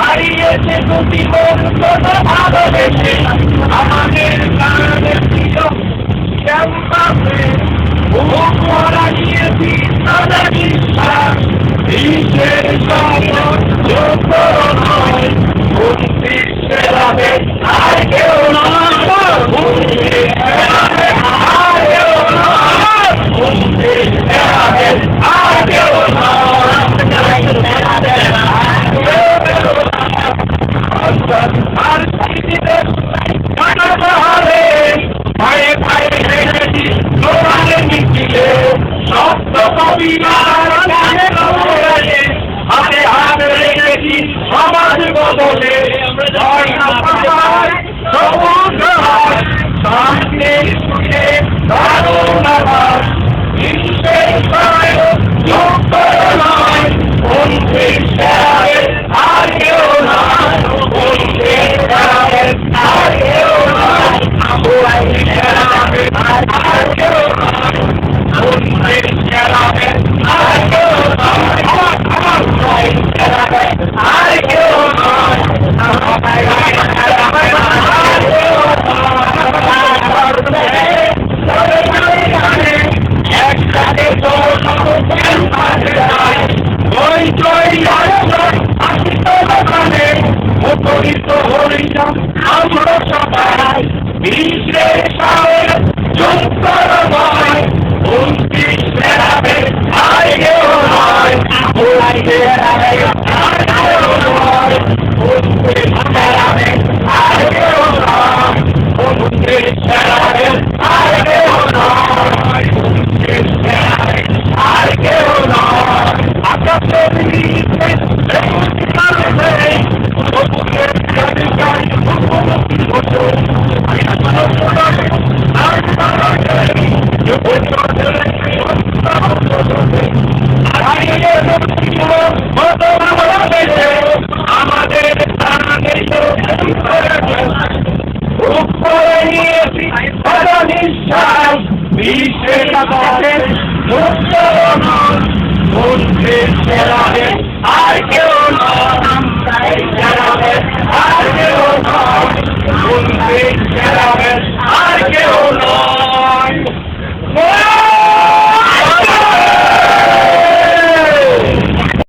হারিয়েছে দুটি মন কত ভালোবেসে আমাদের প্রাণ আর শহীদদের কাটার পাহাড়ে ভাই ভাই হেসেছি দোকানে মিছিলে সত্য কবিরা পায় বিশ্লেষণ যন্ত্রময় মুক্তি ফেরাবে আইও নয় মুক্তি ফেরাবে আইও নয় মুক্তি ফেরাবে আইও নয় মুক্তি ফেরাবে আইও Be safe, be safe, be safe, be safe.